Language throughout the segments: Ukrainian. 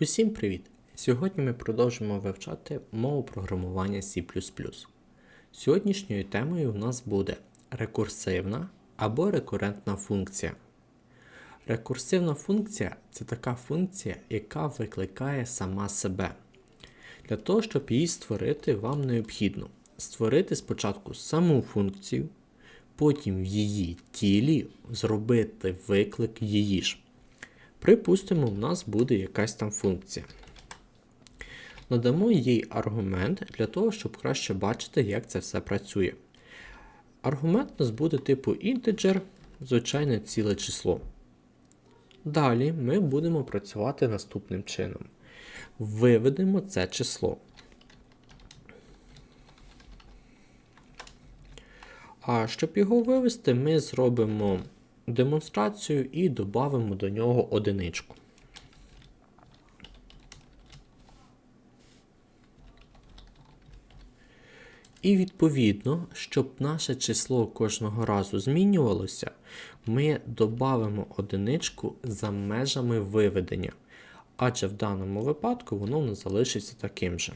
Усім привіт! Сьогодні ми продовжимо вивчати мову програмування C. Сьогоднішньою темою у нас буде рекурсивна або рекурентна функція. Рекурсивна функція це така функція, яка викликає сама себе. Для того, щоб її створити, вам необхідно створити спочатку саму функцію, потім в її тілі зробити виклик її ж. Припустимо, у нас буде якась там функція. Надамо їй аргумент для того, щоб краще бачити, як це все працює. Аргумент у нас буде типу integer, звичайне ціле число. Далі ми будемо працювати наступним чином. Виведемо це число. А щоб його вивести, ми зробимо демонстрацію і додамо до нього одиничку. І відповідно, щоб наше число кожного разу змінювалося, ми додамо одиничку за межами виведення. Адже в даному випадку воно не залишиться таким же.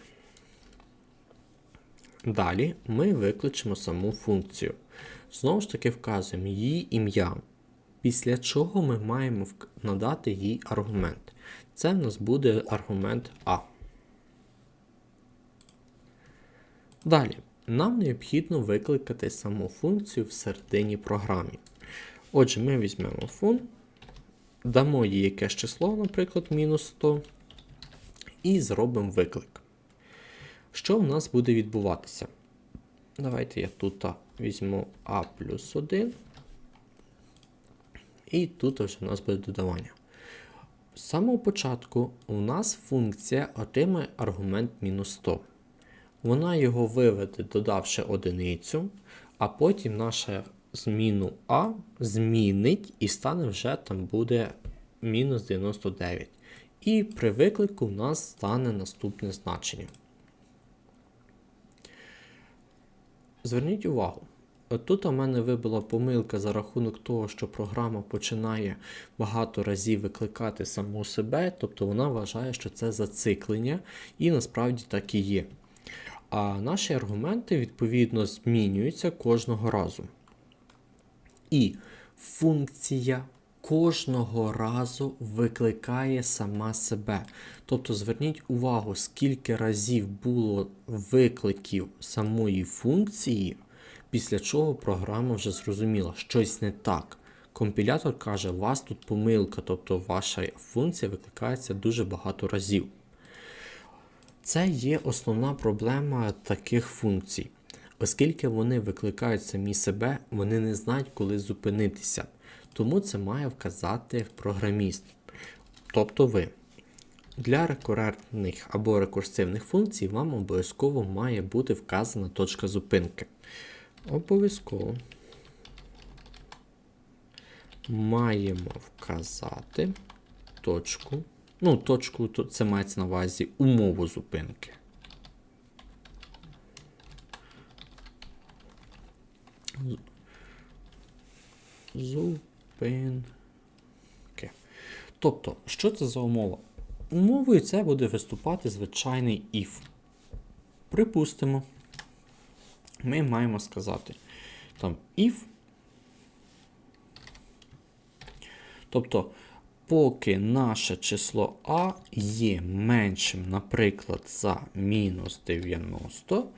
Далі ми викличемо саму функцію. Знову ж таки, вказуємо її ім'я. Після чого ми маємо надати їй аргумент. Це в нас буде аргумент А. Далі, нам необхідно викликати саму функцію в середині програми. Отже, ми візьмемо фун, дамо їй якесь число, наприклад, мінус 100, і зробимо виклик. Що в нас буде відбуватися? Давайте я тут візьму А плюс 1. І тут вже у нас буде додавання. З самого початку у нас функція отримає аргумент мінус 100. Вона його виведе, додавши одиницю, а потім наша зміну А змінить і стане вже там буде мінус 99. І при виклику у нас стане наступне значення. Зверніть увагу. Тут у мене вибила помилка за рахунок того, що програма починає багато разів викликати саму себе, тобто вона вважає, що це зациклення, і насправді так і є. А наші аргументи, відповідно, змінюються кожного разу. І функція кожного разу викликає сама себе. Тобто, зверніть увагу, скільки разів було викликів самої функції. Після чого програма вже зрозуміла, щось не так. Компілятор каже, у вас тут помилка, тобто ваша функція викликається дуже багато разів. Це є основна проблема таких функцій. Оскільки вони викликають самі себе, вони не знають, коли зупинитися. Тому це має вказати програміст. Тобто ви. Для рекурентних або рекурсивних функцій вам обов'язково має бути вказана точка зупинки. Обов'язково маємо вказати точку. Ну, точку це мається на увазі умову зупинки. Зупинки. Тобто, що це за умова? Умовою це буде виступати звичайний if. Припустимо ми маємо сказати там if. Тобто, поки наше число А є меншим, наприклад, за мінус 90,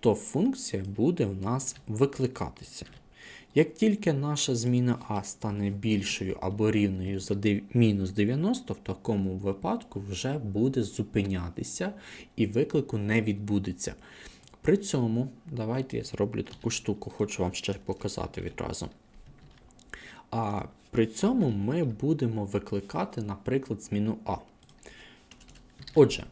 то функція буде в нас викликатися. Як тільки наша зміна А стане більшою або рівною за мінус 90, в такому випадку вже буде зупинятися і виклику не відбудеться. При цьому, давайте я зроблю таку штуку, хочу вам ще показати відразу. А при цьому ми будемо викликати, наприклад, зміну А. Отже,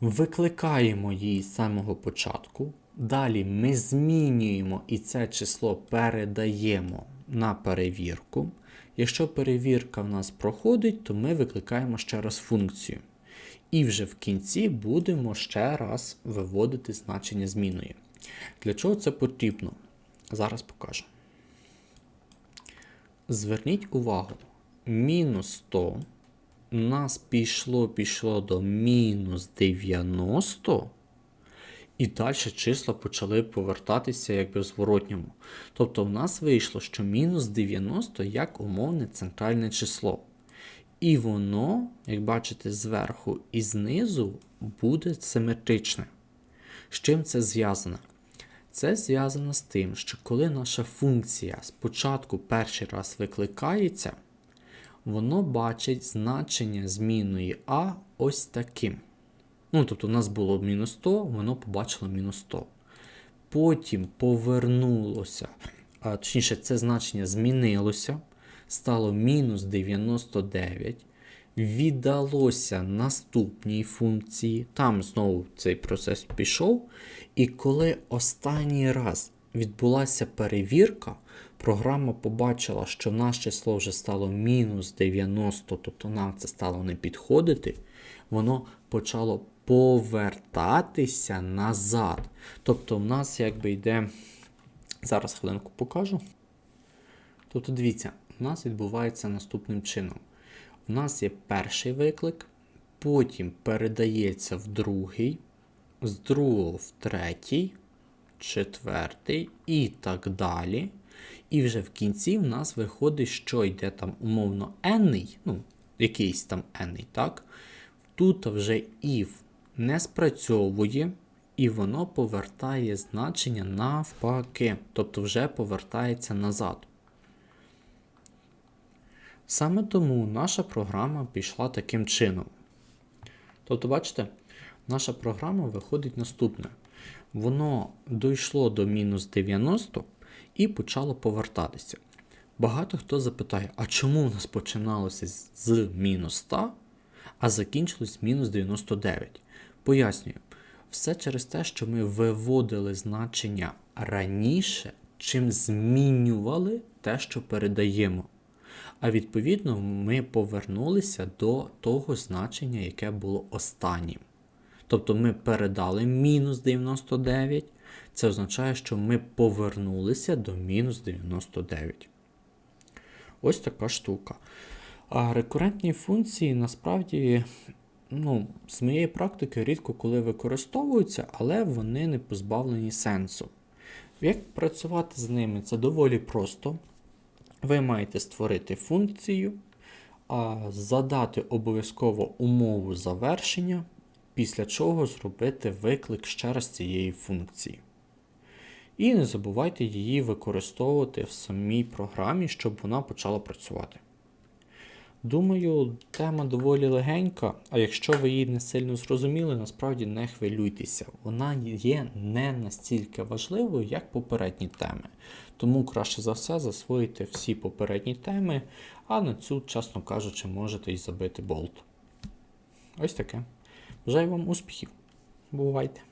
викликаємо її з самого початку. Далі ми змінюємо і це число передаємо на перевірку. Якщо перевірка в нас проходить, то ми викликаємо ще раз функцію. І вже в кінці будемо ще раз виводити значення зміною. Для чого це потрібно? Зараз покажу. Зверніть увагу, мінус 100 у нас пішло, пішло до мінус 90, і далі числа почали повертатися якби в зворотньому. Тобто в нас вийшло, що мінус 90 як умовне центральне число. І воно, як бачите, зверху і знизу буде симетричне. З чим це зв'язано? Це зв'язано з тим, що коли наша функція спочатку перший раз викликається, воно бачить значення змінної А ось таким. Ну, тобто, у нас було мінус 100, воно побачило мінус 100. Потім повернулося, а, точніше, це значення змінилося, стало мінус 99. Віддалося наступній функції. Там знову цей процес пішов. І коли останній раз відбулася перевірка, програма побачила, що нас число вже стало мінус 90, тобто нам це стало не підходити, воно почало повертатися назад. Тобто, в нас якби йде. Зараз хвилинку покажу. Тобто, дивіться, у нас відбувається наступним чином. У нас є перший виклик, потім передається в другий, з другого в третій, четвертий і так далі. І вже в кінці в нас виходить, що йде там умовно n, ну, якийсь там n, так? Тут вже if не спрацьовує, і воно повертає значення навпаки, тобто вже повертається назад. Саме тому наша програма пішла таким чином. Тобто, бачите, наша програма виходить наступне. Воно дійшло до мінус 90 і почало повертатися. Багато хто запитає, а чому у нас починалося з- мінус 100, а закінчилось мінус 99? Пояснюю, все через те, що ми виводили значення раніше, чим змінювали те, що передаємо. А відповідно, ми повернулися до того значення, яке було останнім. Тобто ми передали мінус 99, це означає, що ми повернулися до мінус 99. Ось така штука. А рекурентні функції насправді, ну, з моєї практики, рідко коли використовуються, але вони не позбавлені сенсу. Як працювати з ними? Це доволі просто. Ви маєте створити функцію, задати обов'язково умову завершення, після чого зробити виклик ще раз цієї функції. І не забувайте її використовувати в самій програмі, щоб вона почала працювати. Думаю, тема доволі легенька, а якщо ви її не сильно зрозуміли, насправді не хвилюйтеся. Вона є не настільки важливою, як попередні теми. Тому краще за все засвоїти всі попередні теми, а на цю, чесно кажучи, можете і забити болт. Ось таке. Бажаю вам успіхів. Бувайте!